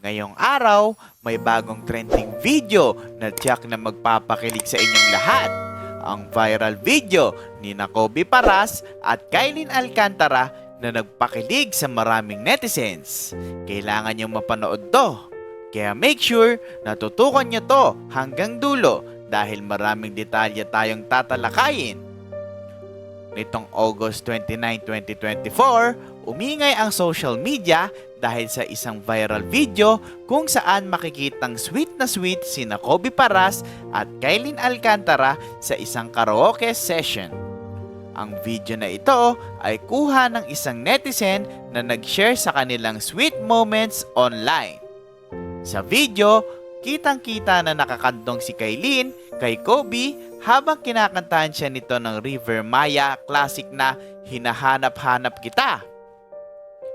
Ngayong araw, may bagong trending video na tiyak na magpapakilig sa inyong lahat. Ang viral video ni Kobe Paras at Kailin Alcantara na nagpakilig sa maraming netizens. Kailangan niyong mapanood to. Kaya make sure na tutukan niyo to hanggang dulo dahil maraming detalye tayong tatalakayin. Nitong August 29, 2024, umingay ang social media dahil sa isang viral video kung saan makikitang sweet na sweet si Kobe Paras at Kailin Alcantara sa isang karaoke session. Ang video na ito ay kuha ng isang netizen na nag-share sa kanilang sweet moments online. Sa video, kitang-kita na nakakandong si Kailin kay Kobe habang kinakantahan siya nito ng River Maya classic na Hinahanap-hanap kita.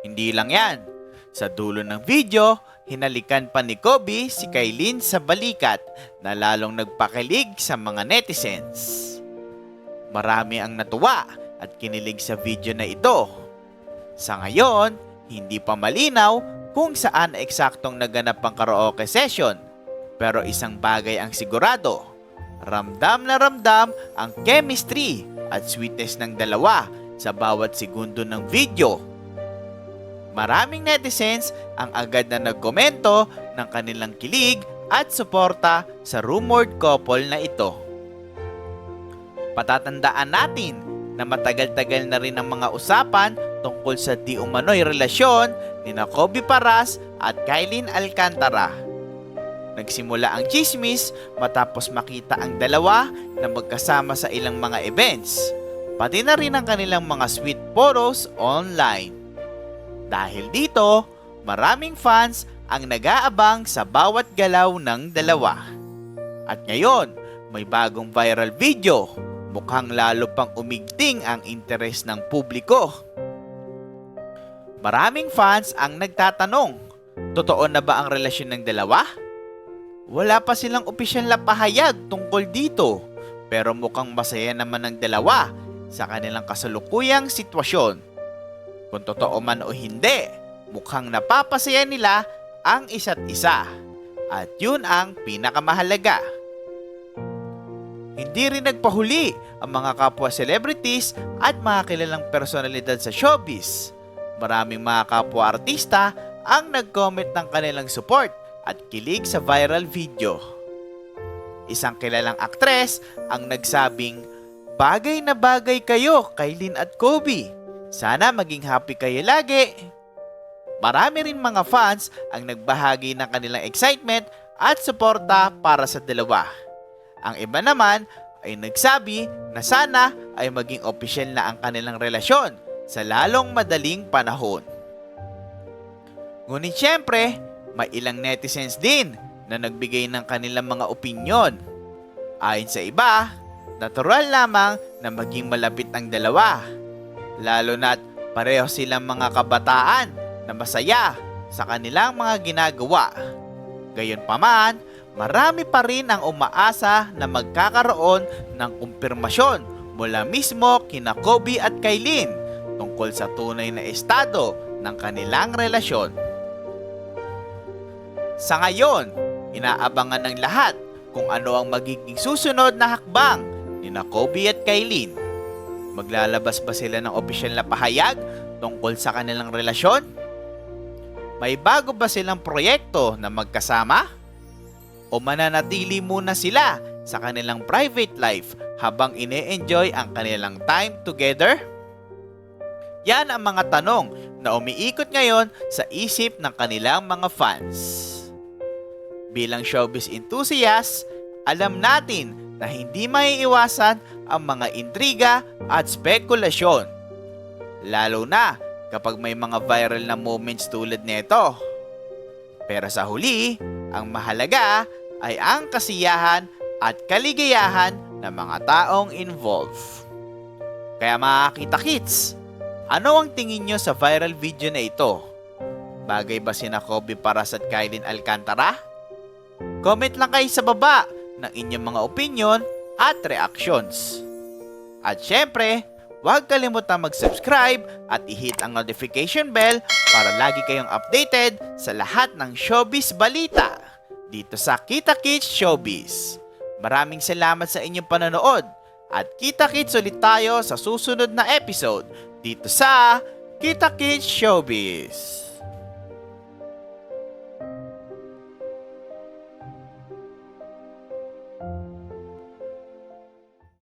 Hindi lang yan. Sa dulo ng video, hinalikan pa ni Kobe si Kailin sa balikat na lalong nagpakilig sa mga netizens. Marami ang natuwa at kinilig sa video na ito. Sa ngayon, hindi pa malinaw kung saan eksaktong naganap ang karaoke session. Pero isang bagay ang sigurado. Ramdam na ramdam ang chemistry at sweetness ng dalawa sa bawat segundo ng video. Maraming netizens ang agad na nagkomento ng kanilang kilig at suporta sa rumored couple na ito. Patatandaan natin na matagal-tagal na rin ang mga usapan tungkol sa di umano'y relasyon ni Kobe Paras at Kailin Alcantara. Nagsimula ang chismis matapos makita ang dalawa na magkasama sa ilang mga events, pati na rin ang kanilang mga sweet photos online. Dahil dito, maraming fans ang nag-aabang sa bawat galaw ng dalawa. At ngayon, may bagong viral video mukhang lalo pang umigting ang interes ng publiko. Maraming fans ang nagtatanong, totoo na ba ang relasyon ng dalawa? Wala pa silang opisyal na pahayag tungkol dito, pero mukhang masaya naman ang dalawa sa kanilang kasalukuyang sitwasyon. Kung totoo man o hindi, mukhang napapasaya nila ang isa't isa. At yun ang pinakamahalaga. Hindi rin nagpahuli ang mga kapwa celebrities at mga kilalang personalidad sa showbiz. Maraming mga kapwa artista ang nag-comment ng kanilang support at kilig sa viral video. Isang kilalang aktres ang nagsabing, Bagay na bagay kayo, Kailin at Kobe. Sana maging happy kayo lagi. Marami rin mga fans ang nagbahagi ng kanilang excitement at suporta para sa dalawa. Ang iba naman ay nagsabi na sana ay maging opisyal na ang kanilang relasyon sa lalong madaling panahon. Ngunit syempre, may ilang netizens din na nagbigay ng kanilang mga opinyon. Ayon sa iba, natural lamang na maging malapit ang dalawa. Lalo na't pareho silang mga kabataan na masaya sa kanilang mga ginagawa. Gayunpaman, marami pa rin ang umaasa na magkakaroon ng kumpirmasyon mula mismo kina Kobe at Kailin tungkol sa tunay na estado ng kanilang relasyon. Sa ngayon, inaabangan ng lahat kung ano ang magiging susunod na hakbang ni Kobe at Kailin. Maglalabas ba sila ng opisyal na pahayag tungkol sa kanilang relasyon? May bago ba silang proyekto na magkasama? O mananatili muna sila sa kanilang private life habang ine-enjoy ang kanilang time together? Yan ang mga tanong na umiikot ngayon sa isip ng kanilang mga fans. Bilang showbiz enthusiast, alam natin na hindi maiiwasan ang mga intriga at spekulasyon. Lalo na kapag may mga viral na moments tulad nito. Pero sa huli, ang mahalaga ay ang kasiyahan at kaligayahan ng mga taong involved. Kaya mga kita-kits, ano ang tingin nyo sa viral video na ito? Bagay ba sina Kobe Paras at Kailin Alcantara? Comment lang kayo sa baba ng inyong mga opinion at reactions. At syempre, huwag kalimutan mag-subscribe at i-hit ang notification bell para lagi kayong updated sa lahat ng showbiz balita dito sa Kita Kids Showbiz. Maraming salamat sa inyong panonood at kita-kits ulit tayo sa susunod na episode dito sa Kita Kids Showbiz.